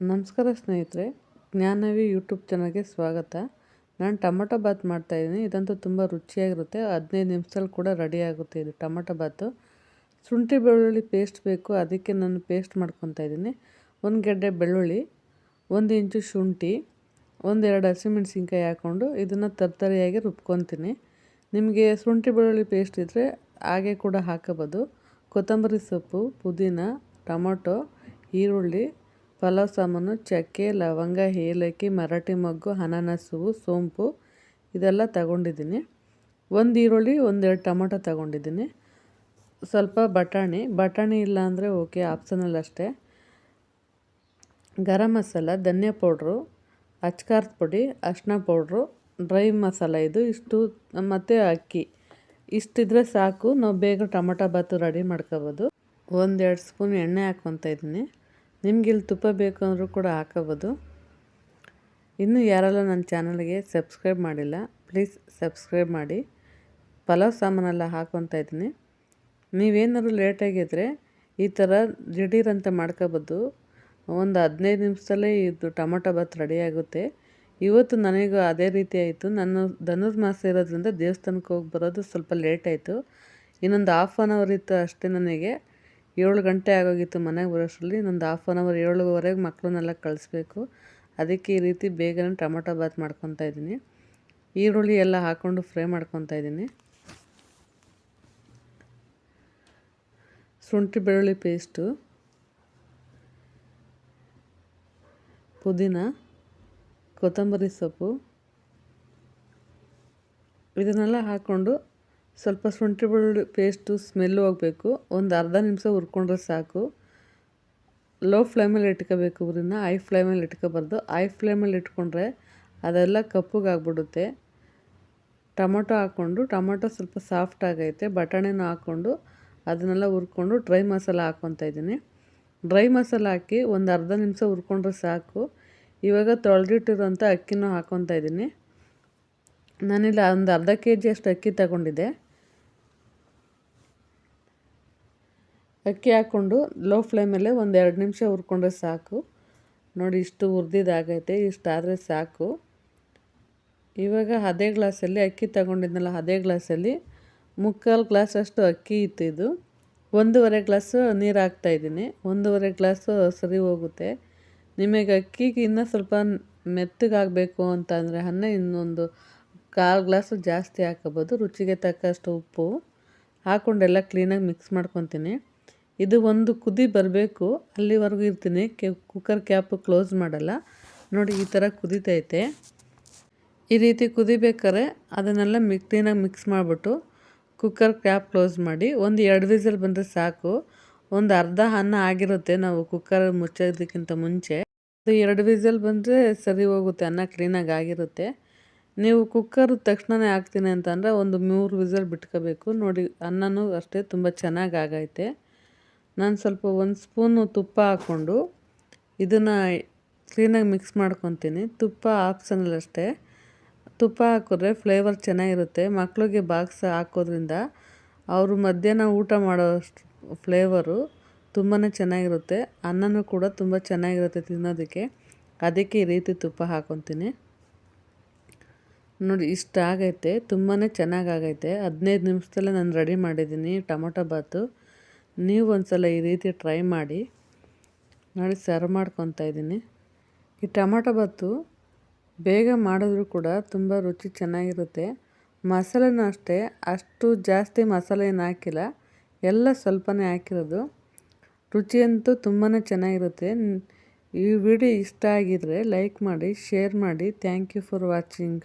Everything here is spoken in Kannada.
ನಮಸ್ಕಾರ ಸ್ನೇಹಿತರೆ, ಜ್ಞಾನವಿ ಯೂಟ್ಯೂಬ್ ಚಾನಲ್ಗೆ ಸ್ವಾಗತ. ನಾನು ಟೊಮೊಟೊ ಬಾತ್ ಮಾಡ್ತಾಯಿದ್ದೀನಿ ಇದಂತೂ ತುಂಬ ರುಚಿಯಾಗಿರುತ್ತೆ. ಹದಿನೈದು ನಿಮಿಷದಲ್ಲಿ ಕೂಡ ರೆಡಿ ಆಗುತ್ತೆ ಇದು ಟೊಮೊಟೊ ಬಾತು. ಶುಂಠಿ ಬೆಳ್ಳುಳ್ಳಿ ಪೇಸ್ಟ್ ಬೇಕು. ಅದಕ್ಕೆ ನಾನು ಪೇಸ್ಟ್ ಮಾಡ್ಕೊತಾ ಇದ್ದೀನಿ. ಒಂದು ಗೆಡ್ಡೆ ಬೆಳ್ಳುಳ್ಳಿ, ಒಂದು ಇಂಚು ಶುಂಠಿ ಒಂದೆರಡು ಹಸಿಮೆಣಸಿನ್ಕಾಯಿ ಹಾಕ್ಕೊಂಡು ಇದನ್ನು ತರ್ತರಿಯಾಗಿ ರುಬ್ಕೊತೀನಿ. ನಿಮಗೆ ಶುಂಠಿ ಬೆಳ್ಳುಳ್ಳಿ ಪೇಸ್ಟ್ ಇದ್ದರೆ ಹಾಗೆ ಕೂಡ ಹಾಕಬೋದು ಕೊತ್ತಂಬರಿ ಸೊಪ್ಪು, ಪುದೀನ, ಟೊಮೊಟೊ, ಈರುಳ್ಳಿ ಪಲಾವ್ ಸಾಮಾನು ಚಕ್ಕೆ, ಲವಂಗ, ಏಲಕ್ಕಿ, ಮರಾಠಿ ಮೊಗ್ಗು, ಅನಾನಸು, ಸೋಂಪು ಇದೆಲ್ಲ ತಗೊಂಡಿದ್ದೀನಿ. ಒಂದು ಈರುಳ್ಳಿ ಒಂದೆರಡು ಟೊಮೊಟೊ ತಗೊಂಡಿದ್ದೀನಿ. ಸ್ವಲ್ಪ ಬಟಾಣಿ. ಬಟಾಣಿ ಇಲ್ಲ ಅಂದರೆ ಓಕೆ ಆಪ್ಷನಲ್ ಅಷ್ಟೇ. ಗರಂ ಮಸಾಲ, ಧನಿಯಾ ಪೌಡ್ರು, ಅಚ್ಕಾರದ ಪುಡಿ ಅರ್ಶಿನ ಪೌಡ್ರು, ಡ್ರೈ ಮಸಾಲ ಇದು ಇಷ್ಟು. ಮತ್ತು ಅಕ್ಕಿ. ಇಷ್ಟಿದ್ರೆ ಸಾಕು. ನಾವು ಬೇಗ ಟೊಮೊಟೊ ಬಾತು ರೆಡಿ ಮಾಡ್ಕೋಬೋದು. ಒಂದೆರಡು ಸ್ಪೂನ್ ಎಣ್ಣೆ ಹಾಕ್ಕೊತ ಇದ್ದೀನಿ. ನಿಮ್ಗೆ ಇಲ್ಲಿ ತುಪ್ಪ ಬೇಕು ಅಂದರೂ ಕೂಡ ಹಾಕೋಬೋದು. ಇನ್ನೂ ಯಾರೆಲ್ಲ ನನ್ನ ಚಾನಲ್ಗೆ ಸಬ್ಸ್ಕ್ರೈಬ್ ಮಾಡಿಲ್ಲ, ಪ್ಲೀಸ್ ಸಬ್ಸ್ಕ್ರೈಬ್ ಮಾಡಿ. ಪಲಾವ್ ಸಾಮಾನೆಲ್ಲ ಹಾಕೊತಾ ಇದ್ದೀನಿ. ನೀವೇನಾದ್ರು ಲೇಟಾಗಿದ್ದರೆ ಈ ಥರ ದಿಢೀರಂತ ಮಾಡ್ಕೋಬೋದು. ಒಂದು ಹದಿನೈದು ನಿಮಿಷದಲ್ಲೇ ಇದು ಟೊಮೊಟೊ ಭಾತ್ ರೆಡಿ ಆಗುತ್ತೆ. ಇವತ್ತು ನನಗೂ ಅದೇ ರೀತಿ ಆಯಿತು. ನಾನು ಧನುರ್ಮಾಸ ಇರೋದ್ರಿಂದ ದೇವಸ್ಥಾನಕ್ಕೆ ಹೋಗಿ ಬರೋದು ಸ್ವಲ್ಪ ಲೇಟ್ ಆಯಿತು. ಇನ್ನೊಂದು ಹಾಫ್ ಆನ್ ಅವರ್ ಇತ್ತು ಅಷ್ಟೇ ನನಗೆ. ಏಳು ಗಂಟೆ ಆಗೋಗಿತ್ತು ಮನೆಗೆ ಬರೋಷ್ಟರಲ್ಲಿ. ನಂದು ಹಾಫ್ ಆನ್ ಅವರ್ ಏಳುವರೆಗೆ ಮಕ್ಕಳನ್ನೆಲ್ಲ ಕಳಿಸ್ಬೇಕು. ಅದಕ್ಕೆ ಈ ರೀತಿ ಬೇಗನೆ ಟೊಮೊಟೊ ಬಾತ್ ಮಾಡ್ಕೊತಾ ಇದ್ದೀನಿ. ಈರುಳ್ಳಿ ಎಲ್ಲ ಹಾಕ್ಕೊಂಡು ಫ್ರೈ ಮಾಡ್ಕೊತಾ ಇದ್ದೀನಿ. ಶುಂಠಿ ಬೆಳ್ಳುಳ್ಳಿ ಪೇಸ್ಟು ಪುದೀನ, ಕೊತ್ತಂಬರಿ ಸೊಪ್ಪು, ಇದನ್ನೆಲ್ಲ ಹಾಕ್ಕೊಂಡು ಸ್ವಲ್ಪ ಶುಂಠಿ ಬೆಳ್ಳುಳ್ಳಿ ಪೇಸ್ಟು ಸ್ಮೆಲ್ಲು ಹೋಗಬೇಕು ಒಂದು ಅರ್ಧ ನಿಮಿಷ ಹುರ್ಕೊಂಡ್ರೆ ಸಾಕು. ಲೋ ಫ್ಲೇಮಲ್ಲಿ ಇಟ್ಕೋಬೇಕು ಇದನ್ನು ಐ ಫ್ಲೇಮಲ್ಲಿ ಇಟ್ಕೋಬಾರ್ದು. ಐ ಫ್ಲೇಮಲ್ಲಿ ಇಟ್ಕೊಂಡ್ರೆ ಅದೆಲ್ಲ ಕಪ್ಪಗಾಗ್ಬಿಡುತ್ತೆ ಟೊಮೊಟೊ ಹಾಕ್ಕೊಂಡು, ಟೊಮೊಟೊ ಸ್ವಲ್ಪ ಸಾಫ್ಟ್ ಆಗೈತೆ. ಬಟಾಣಿನೂ ಹಾಕ್ಕೊಂಡು ಅದನ್ನೆಲ್ಲ ಹುರ್ಕೊಂಡು ಡ್ರೈ ಮಸಾಲ ಹಾಕ್ಕೊತಾ ಇದ್ದೀನಿ. ಡ್ರೈ ಮಸಾಲ ಹಾಕಿ ಒಂದು ಅರ್ಧ ನಿಮಿಷ ಹುರ್ಕೊಂಡ್ರೆ ಸಾಕು. ಇವಾಗ ತೊಳೆದಿಟ್ಟಿರೋಂಥ ಅಕ್ಕಿನೂ ಹಾಕ್ಕೊತಾ ಇದ್ದೀನಿ. ನಾನಿಲ್ಲ ಒಂದು ಅರ್ಧ ಕೆ ಜಿಯಷ್ಟು ಅಕ್ಕಿ ತಗೊಂಡಿದ್ದೆ. ಅಕ್ಕಿ ಹಾಕ್ಕೊಂಡು ಲೋ ಫ್ಲೇಮಲ್ಲೇ ಒಂದು ಎರಡು ನಿಮಿಷ ಹುರ್ಕೊಂಡ್ರೆ ಸಾಕು. ನೋಡಿ ಇಷ್ಟು ಹುರಿದಿದ್ದಾಗೈತೆ, ಇಷ್ಟಾದರೆ ಸಾಕು. ಇವಾಗ ಅದೇ ಗ್ಲಾಸಲ್ಲಿ ಅಕ್ಕಿ ತಗೊಂಡಿದ್ನಲ್ಲ ಅದೇ ಗ್ಲಾಸಲ್ಲಿ ಮುಕ್ಕಾಲು ಗ್ಲಾಸಷ್ಟು ಅಕ್ಕಿ ಇತ್ತು ಇದು. ಒಂದೂವರೆ ಗ್ಲಾಸು ನೀರು ಹಾಕ್ತಾಯಿದ್ದೀನಿ ಒಂದೂವರೆ ಗ್ಲಾಸು ಸರಿ ಹೋಗುತ್ತೆ. ನಿಮಗೆ ಅಕ್ಕಿಗೆ ಇನ್ನೂ ಸ್ವಲ್ಪ ಮೆತ್ತಗಾಗಬೇಕು ಅಂತ ಅಂದರೆ ಅನ್ನ ಇನ್ನೊಂದು ಕಾಲು ಗ್ಲಾಸು ಜಾಸ್ತಿ ಹಾಕೋಬೋದು, ರುಚಿಗೆ ತಕ್ಕಷ್ಟು ಉಪ್ಪು. ಹಾಕ್ಕೊಂಡೆಲ್ಲ ಕ್ಲೀನಾಗಿ ಮಿಕ್ಸ್ ಮಾಡ್ಕೊತೀನಿ. ಇದು ಒಂದು ಕುದಿ ಬರಬೇಕು. ಅಲ್ಲಿವರೆಗೂ ಇರ್ತೀನಿ. ಕುಕ್ಕರ್ ಕ್ಯಾಪು ಕ್ಲೋಸ್ ಮಾಡಲ್ಲ. ನೋಡಿ, ಈ ಥರ ಕುದಿತೈತೆ ಈ ರೀತಿ ಕುದಿಬೇಕಾರೆ ಅದನ್ನೆಲ್ಲ ಮಿಕ್ ಕ್ಲೀನಾಗಿ ಮಿಕ್ಸ್ ಮಾಡಿಬಿಟ್ಟು ಕುಕ್ಕರ್ ಕ್ಯಾಪ್ ಕ್ಲೋಸ್ ಮಾಡಿ ಒಂದು ಎರಡು ವಿಸಲ್ ಬಂದರೆ ಸಾಕು. ಒಂದು ಅರ್ಧ ಅನ್ನ ಆಗಿರುತ್ತೆ ನಾವು ಕುಕ್ಕರ್ ಮುಚ್ಚೋದಕ್ಕಿಂತ ಮುಂಚೆ. ಅದು ಎರಡು ವಿಸಲ್ ಬಂದರೆ ಸರಿ ಹೋಗುತ್ತೆ. ಅನ್ನ ಕ್ಲೀನಾಗಿ ಆಗಿರುತ್ತೆ. ನೀವು ಕುಕ್ಕರ್ ತಕ್ಷಣವೇ ಹಾಕ್ತೀನಿ ಅಂತಂದರೆ ಒಂದು ಮೂರು ವಿಸಲ್ ಬಿಟ್ಕೋಬೇಕು. ನೋಡಿ, ಅನ್ನನೂ ಅಷ್ಟೇ ತುಂಬ ಚೆನ್ನಾಗಿ ಆಗೈತೆ ನಾನು ಸ್ವಲ್ಪ ಒಂದು ಸ್ಪೂನು ತುಪ್ಪ ಹಾಕ್ಕೊಂಡು ಇದನ್ನು ಕ್ಲೀನಾಗಿ ಮಿಕ್ಸ್ ಮಾಡ್ಕೊತೀನಿ. ತುಪ್ಪ ಆಪ್ಷನಲ್ ಅಷ್ಟೇ. ತುಪ್ಪ ಹಾಕಿದ್ರೆ ಫ್ಲೇವರ್ ಚೆನ್ನಾಗಿರುತ್ತೆ. ಮಕ್ಕಳಿಗೆ ಬಾಕ್ಸ್ ಹಾಕೋದ್ರಿಂದ ಅವರು ಮಧ್ಯಾಹ್ನ ಊಟ ಮಾಡೋ ಫ್ಲೇವರು ತುಂಬಾ ಚೆನ್ನಾಗಿರುತ್ತೆ. ಅನ್ನನೂ ಕೂಡ ತುಂಬ ಚೆನ್ನಾಗಿರುತ್ತೆ ತಿನ್ನೋದಕ್ಕೆ. ಅದಕ್ಕೆ ಈ ರೀತಿ ತುಪ್ಪ ಹಾಕೊತೀನಿ. ನೋಡಿ, ಇಷ್ಟ ಆಗೈತೆ. ತುಂಬಾ ಚೆನ್ನಾಗಾಗೈತೆ ಹದಿನೈದು ನಿಮಿಷದಲ್ಲೇ ನಾನು ರೆಡಿ ಮಾಡಿದ್ದೀನಿ ಟೊಮೊಟೊ ಬಾತು. ನೀವು ಒಂದ್ಸಲ ಈ ರೀತಿ ಟ್ರೈ ಮಾಡಿ, ನೋಡಿ ಸರ್ವ್ ಮಾಡ್ಕೊತಾ ಇದ್ದೀನಿ. ಈ ಟೊಮಾಟೊ ಬತ್ತು ಬೇಗ ಮಾಡಿದ್ರು ಕೂಡ ತುಂಬ ರುಚಿ ಚೆನ್ನಾಗಿರುತ್ತೆ. ಮಸಾಲೆನೂ ಅಷ್ಟೇ, ಅಷ್ಟು ಜಾಸ್ತಿ ಮಸಾಲೆ ಏನು ಹಾಕಿಲ್ಲ, ಎಲ್ಲ ಸ್ವಲ್ಪನೇ ಹಾಕಿರೋದು. ರುಚಿಯಂತೂ ತುಂಬಾ ಚೆನ್ನಾಗಿರುತ್ತೆ. ಈ ವಿಡಿಯೋ ಇಷ್ಟ ಆಗಿದರೆ ಲೈಕ್ ಮಾಡಿ ಶೇರ್ ಮಾಡಿ. Thank you for watching